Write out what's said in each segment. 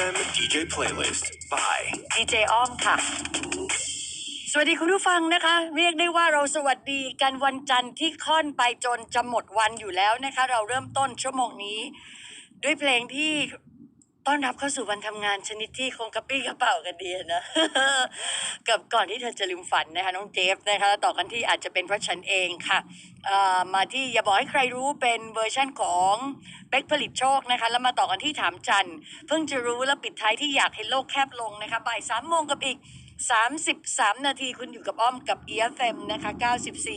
FM DJ playlist by ดีเจอ้อมค่ะ สวัสดีคุณผู้ฟังนะคะ เรียกได้ว่าเราสวัสดีกันวันจันทร์ที่ค่อนไปจนจะหมดวันอยู่แล้วนะคะ เราเริ่มต้นชั่วโมงนี้ ด้วยเพลงที่ ต้อนรับเข้าสู่วันทำงานชนิดที่คงกระปี้กระเป๋ากันดีนะ กับก่อนที่เธอจะลืมฝันนะคะน้องเจฟนะคะ ต่อกันที่อาจจะเป็นเพราะฉันเองค่ะอ่อมาที่อย่าบอกให้ใครรู้เป็นเวอร์ชั่นของเป๊กผลิตโชคนะคะ แล้วมาต่อกันที่ถามจันเพิ่งจะรู้แล้วปิดท้ายที่อยากให้โลกแคบลงนะคะบ่ายสามโมงกับอีก 33 นาทีคุณอยู่กับอ้อมกับ EFM นะคะ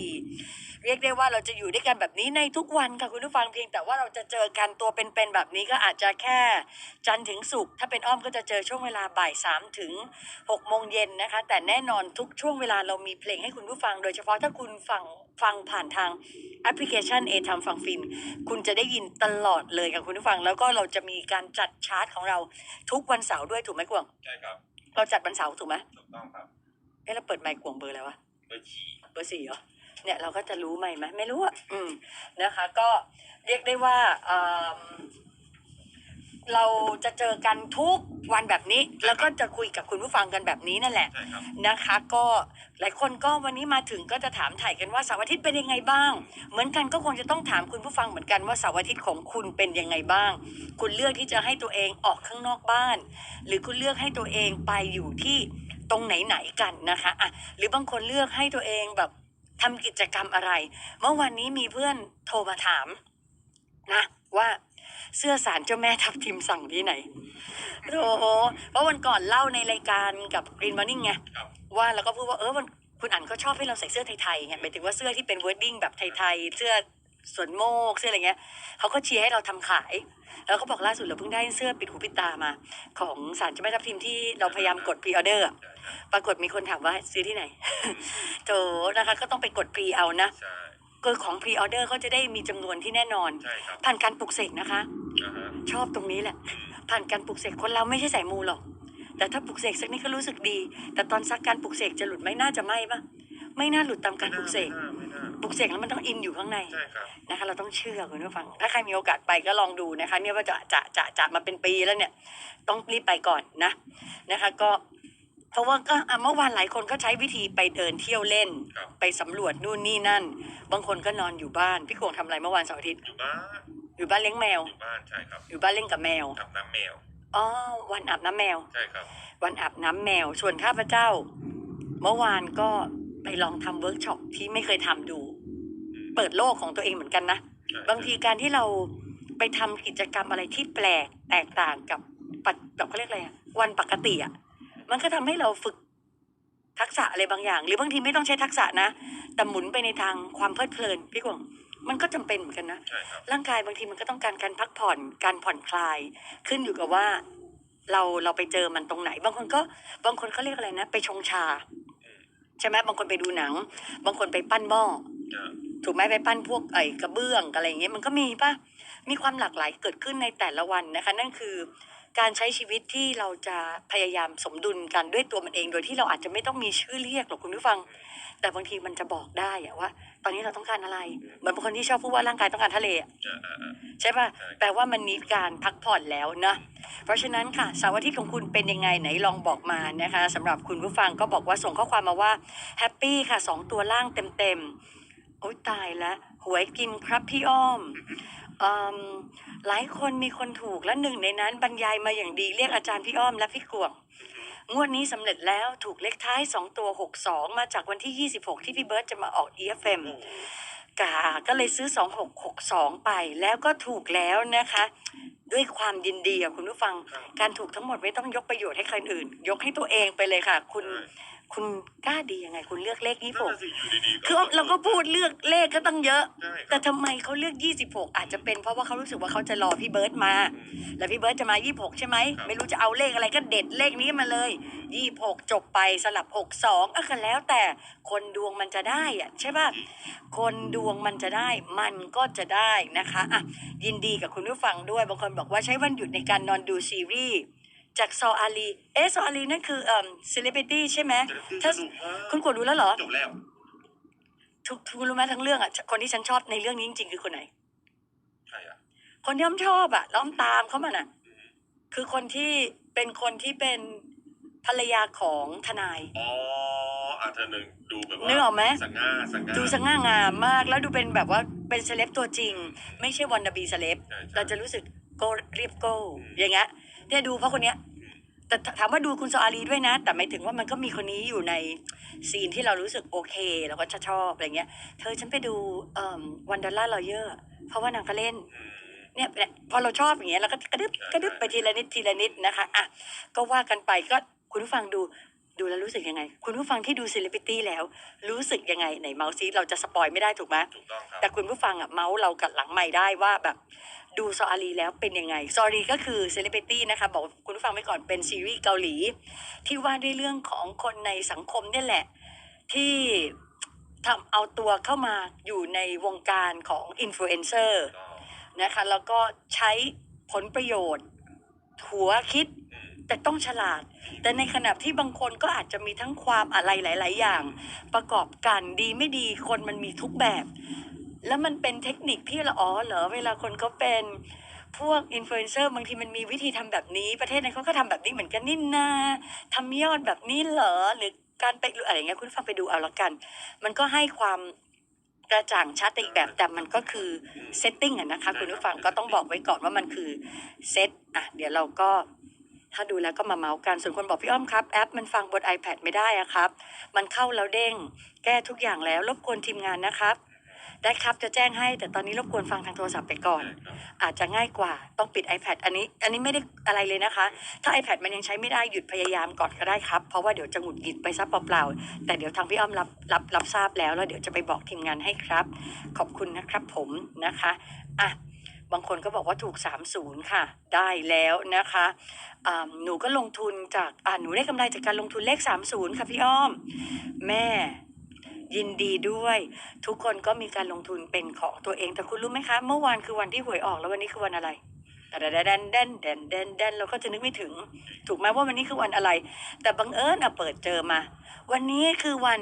94 เรียกได้ว่าเราจะอยู่ด้วยกันแบบนี้ในทุกวันค่ะคุณผู้ฟังเพียงแต่ว่าเราจะเจอกันตัวเป็นๆแบบนี้ก็อาจจะแค่ จันทร์ถึงศุกร์ถ้าเป็นอ้อมก็จะเจอช่วงเวลาบ่ายสามถึง6โมงเย็นนะคะ แต่แน่นอนทุกช่วงเวลาเรามีเพลงให้คุณผู้ฟัง โดยเฉพาะถ้าคุณฟังฟังผ่านทางแอปพลิเคชัน A ทำฟังฟิน คุณจะได้ยินตลอดเลยค่ะคุณผู้ฟัง แล้วก็เราจะมีการจัดชาร์ตของเราทุกวันเสาร์ด้วยถูกไหมกวางใช่ครับ เราจัดวันเสาร์ถูกไหมถูกต้องครับเอ๊ะเราเปิดไมค์กวงเบอร์อะไรวะเบอร์ขี่เบอร์สี่เหรอ เนี่ยเราก็จะรู้ไหมค์ไหมไม่รู้อะอืมนะคะ ก็เรียกได้ว่าเอิ่มเราจะเจอกันทุกวันแบบนี้ แล้วก็จะคุยกับคุณผู้ฟังกันแบบนี้นั่นแหละใช่ครับนะคะ ก็หลายคนก็วันนี้มาถึงก็จะถามถ่ายกันว่าเสาร์อาทิตย์เป็นยังไงบ้าง เหมือนกันก็คงจะต้องถามคุณผู้ฟังเหมือนกันว่าเสาร์อาทิตย์ของคุณเป็นยังไงบ้าง คุณเลือกที่จะให้ตัวเองออกข้างนอกบ้าน หรือคุณเลือกให้ตัวเองไปอยู่ที่ตรงไหนๆกันนะคะอะหรือบางคนเลือกให้ตัวเองแบบ ทำกิจกรรมอะไร เมื่อวันนี้มีเพื่อนโทรมาถาม นะ ว่าเสื้อสารเจ้าแม่ทับทิมสั่งที่ไหนโอ้โหเพราะวันก่อนเล่าในรายการกับ Green Morning ไงครับว่าแล้วก็พูดว่าเออมันคุณอั๋นเขาชอบให้เราใส่เสื้อไทยๆไงหมายถึงว่าเสื้อที่เป็นวอร์ดดิ้งแบบไทยๆเสื้อสวนโมกเสื้ออะไรเงี้ยเขาก็เชียร์ให้เราทำขาย แล้วก็บอกล่าสุดเราเพิ่งได้เสื้อปิดหูปิดตามา ของสารเจ้าแม่ทับทิมที่เราพยายามกดพรีออเดอร์ ปรากฏมีคนถามว่าซื้อที่ไหนโถนะคะก็ต้องไปกดพรีเอานะใช่ก็ของพรีออเดอร์เขาจะได้มีจำนวนที่แน่นอน ใช่ครับผ่านการปลุกเสกนะคะอ่าฮะชอบตรงนี้แหละ ผ่านการปลุกเสกคนเราไม่ใช่สายมูหรอก แต่ถ้าปลุกเสกสักนิดก็รู้สึกดี แต่ตอนซักการปลุกเสกจะหลุดไหม่น่าจะไหม่ปะไม่น่าหลุดตามการปลุกเสกไม่น่าไม่น่าปลุกเสกแล้วมันต้องอินอยู่ข้างในใช่ครับนะคะเราต้องเชื่อคุณผู้ฟัง ถ้าใครมีโอกาสไปก็ลองดูนะคะ เนี่ยว่าจะจะจะจะมาเป็นปีแล้วเนี่ย ต้องรีบไปก่อนนะนะคะ ก็ เพราะว่าก็อะเมื่อวานหลายคนก็ใช้วิธีไปเดินเที่ยวเล่น ครับ ไปสำรวจนู่นนี่นั่น บางคนก็นอนอยู่บ้าน พี่โกงทำอะไรเมื่อวานเสาร์อาทิตย์อยู่บ้านอยู่บ้านเลี้ยงแมว อยู่บ้านใช่ครับอยู่บ้านเล่นกับแมวอาบน้ำแมวอ๋อวันอาบน้ำแมว ใช่ครับวันอาบน้ำแมวส่วนข้าพเจ้า เมื่อวานก็ไปลองทำเวิร์กช็อปที่ไม่เคยทำดู อืมเปิดโลกของตัวเองเหมือนกันนะ ใช่บางทีการที่เราไปทำกิจกรรมอะไรที่แปลกแตกต่างกับปัจแบบเขาเรียกอะไรอะวันปกติอะ มันก็ทำให้เราฝึกทักษะอะไรบางอย่าง หรือบางทีไม่ต้องใช้ทักษะนะ แต่หมุนไปในทางความเพลิดเพลินพี่กวางมันก็จำเป็นเหมือนกันนะใช่ครับร่างกายบางทีมันก็ต้องการการพักผ่อนการผ่อนคลาย ขึ้นอยู่กับว่าเราเราไปเจอมันตรงไหน บางคนก็บางคนเขาเรียกอะไรนะ ไปชงชา ใช่ไหมบางคนไปดูหนัง บางคนไปปั้นหม้ออ่า ถูกไหมไปปั้นพวกไอ้กระเบื้องอะไรอย่างเงี้ยมันก็มีป่ะมีความหลากหลายเกิดขึ้นในแต่ละวันนะคะ นั่นคือการใช้ชีวิตที่เราจะพยายามสมดุลกันด้วยตัวมันเอง โดยที่เราอาจจะไม่ต้องมีชื่อเรียกหรอกคุณผู้ฟัง แต่บางทีมันจะบอกได้อะว่า ตอนนี้เราต้องการอะไร เหมือนบางคนที่ชอบพูดว่าร่างกายต้องการทะเลอะอ่าอ่าอ่าใช่ป่ะใช่แปลว่ามันมีการพักผ่อนแล้วนะเพราะฉะนั้นค่ะเสาร์อาทิตย์ของคุณเป็นยังไงไหนลองบอกมานะคะสำหรับคุณผู้ฟังก็บอกว่าส่งข้อความมาว่าแฮปปี้ค่ะสองตัวล่างเต็มๆ โอ๊ยตายแล้วหวยกินครับพี่อ้อมอมหลายคนมีคนถูกและหนึ่งในนั้นบรรยายมาอย่างดีเรียกอาจารย์พี่อ้อมและพี่กวงงวดนี้สำเร็จแล้วถูกเลขท้าย 2 ตัว 62 มาจากวันที่ 26 ที่พี่เบิร์ตจะมาออก EFM กาก็เลยซื้อ 2662 ไป แล้วก็ถูกแล้วนะคะ ด้วยความยินดีอะคุณผู้ฟัง การถูกทั้งหมดไม่ต้องยกประโยชน์ให้ใครอื่น ยกให้ตัวเองไปเลยค่ะ คุณ คุณกล้าดียังไง คุณเลือกเลขนั่นน่ะ26สิอยู่ดีๆคือเราก็พูดเลือกเลขก็ตั้งเยอะ ใช่คแต่รับทำไมเขาเลือก 26 อาจจะเป็นเพราะว่าเขารู้สึกว่าเขาจะรอพี่เบิร์ตมา อืม แล้วพี่เบิร์ตจะมา 26 ใช่ไหม ครับ ไม่รู้จะเอาเลขอะไรก็เด็ดเลขนี้มาเลย 26 จบไปสลับ 62อะก็แล้วแต่คนดวงมันจะได้อะใช่ป่ะ คนดวงมันจะได้มันก็จะได้นะคะอะยินดีกับคุณผู้ฟังด้วย บางคนบอกว่าใช้วันหยุดในการนอนดูซีรีส์ จากซออาลี เอะซออาลีนั่นคือเอ่อเซเลบริตี้ใช่ไหมแต่ถ้าสนุกมากคุณกดดูแล้วเหรอ จบแล้ว ทุกทุกรู้ไหมทั้งเรื่องอะ คนที่ฉันชอบในเรื่องนี้จริงๆคือคนไหน ใช่อะคนที่อ้อมชอบอะแล้วอ้อมตามเขามาน่ะอืมคือคนที่เป็นคนที่เป็นภรรยาของทนาย อ๋ออาเธอหนึ่งดูแบบว่านึกออกไหมสง่าสง่าดูสง่างามมาก แล้วดูเป็นแบบว่าเป็นเซเลบตัวจริง ไม่ใช่วันนาบีเซเลบใช่ใช่ เราจะรู้สึกโกเรียบโก้ อืม อย่างเงี้ย เนี่ยดูเพราะคนเนี้ย แต่ถามว่าดูคุณโซอาลีด้วยนะ แต่ไม่ถึงว่ามันก็มีคนนี้อยู่ในซีนที่เรารู้สึกโอเคเราก็จะชอบอะไรเงี้ย เธอฉันไปดูวันดอลลาร์ลอเยอร์เพราะว่านางก็เล่นอืมเนี่ยเนี่ยพอเราชอบอย่างเงี้ยเราก็กระดึบกระดึบไปทีละนิดทีละนิดนะคะอะก็ว่ากันไปก็คุณผู้ฟังดูดูแล้วรู้สึกยังไง คุณผู้ฟังที่ดูเซเลบริตี้แล้ว รู้สึกยังไงไหนเมาส์ซีเราจะสปอยไม่ได้ถูกไหมถูกต้องครับแต่คุณผู้ฟังอะเมาส์เรากัดหลังไม่ได้ว่าแบบ ดูซออารีแล้วเป็นยังไงซอรีก็คือเซเลบริตี้นะคะบอกคุณผู้ฟังไว้ก่อนเป็นซีรีส์เกาหลี ที่ว่าด้วยเรื่องของคนในสังคมเนี่ยแหละ ที่ทำเอาตัวเข้ามาอยู่ในวงการของอินฟลูเอนเซอร์นะคะแล้วก็ใช้ผลประโยชน์ หัวคิดแต่ต้องฉลาด แต่ในขณะที่บางคนก็อาจจะมีทั้งความอะไรหลาย ๆ อย่าง ประกอบกันดีไม่ดีคนมันมีทุกแบบ แล้วมันเป็นเทคนิคที่เราอ๋อเหรอเวลาคนเขาเป็นพวกอินฟลูเอนเซอร์บางทีมันมีวิธีทำแบบนี้ ประเทศนั้นเขาก็ทำแบบนี้เหมือนกันนี่นาทำยอดแบบนี้เหรอหรือการไปอะไรอย่างเงี้ยคุณฟังไปดูเอาละกัน มันก็ให้ความกระจ่างชัดอีกแบบแต่มันก็คือเซตติ้งอะนะคะคุณผู้ฟังก็ต้องบอกไว้ก่อนว่ามันคือเซตอะเดี๋ยวเราก็ถ้าดูแล้วก็มาเมาส์กัน ส่วนคนบอกพี่อ้อมครับแอปมันฟังบน iPad ไม่ได้อะครับ มันเข้าแล้วเด้ง แก้ทุกอย่างแล้วรบกวนทีมงานนะครับ ได้ครับจะแจ้งให้ แต่ตอนนี้รบกวนฟังทางโทรศัพท์ไปก่อนใช่ครับอาจจะง่ายกว่าต้องปิด iPad อันนี้อันนี้ไม่ได้อะไรเลยนะคะ ถ้า iPad มันยังใช้ไม่ได้หยุดพยายามก่อนก็ได้ครับ เพราะว่าเดี๋ยวจะหงุดหงิดไปซะเปล่าๆแต่เดี๋ยวทางพี่อ้อมรับรับรับทราบแล้วแล้วเดี๋ยวจะไปบอกทีมงานให้ครับ ขอบคุณนะครับผมนะคะอะบางคนก็บอกว่าถูก 30 ค่ะ ได้แล้วนะคะอ่าหนูก็ลงทุนจากอ่าหนูได้กำไรจากการลงทุนเลข 30 ค่ะพี่อ้อม แม่ ยินดีด้วย ทุกคนก็มีการลงทุนเป็นของตัวเอง แต่คุณรู้ไหมคะ เมื่อวานคือวันที่หวยออกแล้ววันนี้คือวันอะไรแต่แดนแดนแดนแดนแดนแดนเราก็จะนึกไม่ถึง ถูกไหมว่าวันนี้คือวันอะไร แต่บังเอิญอะเปิดเจอมา วันนี้คือวัน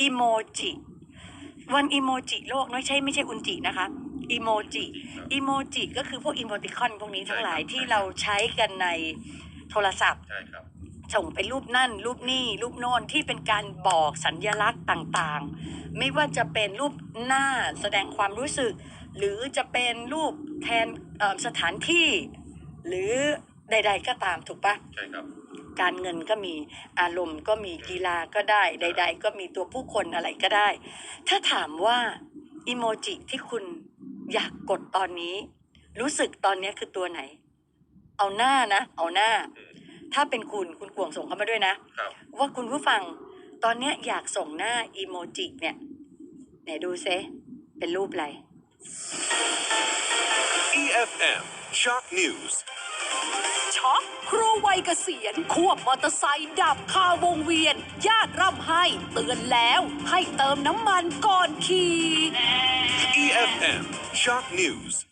อีโมจิวันอีโมจิโลกไม่ใช่ไม่ใช่อุนจินะคะอีโมจิอีโมจิก็คือพวกอีโมติคอนพวกนี้ทั้งหลายที่เราใช้กันในโทรศัพท์ใช่ครับ ส่งเป็นรูปนั่น รูปนี่รูปโน่นที่เป็นการบอกสัญญลักษณ์ต่างๆ ไม่ว่าจะเป็นรูปหน้าแสดงความรู้สึก หรือจะเป็นรูปแทนเอ่อสถานที่ หรือใด ๆ ก็ตามถูกปะใช่ครับการเงินก็มีอารมณ์ก็มีกีฬาก็ได้ ใด ๆ ก็มีตัวผู้คนอะไรก็ได้ ถ้าถามว่าอีโมจิที่คุณอยากกดตอนนี้ รู้สึกตอนนี้คือตัวไหน เอาหน้านะ เอาหน้าอืม ถ้าเป็นคุณคุณกวงส่งเข้ามาด้วยนะครับว่าคุณผู้ฟังตอนเนี้ยอยากส่งหน้าอีโมจิเนี่ยไหนดูเซเป็นรูปอะไร EFM Shock News. ช็อกครูวัยเกษียณควบมอเตอร์ไซค์ดับคาวงเวียน ญาติร่ำให้เตือนแล้วให้เติมน้ำมันก่อนขี่ EFM Shock News.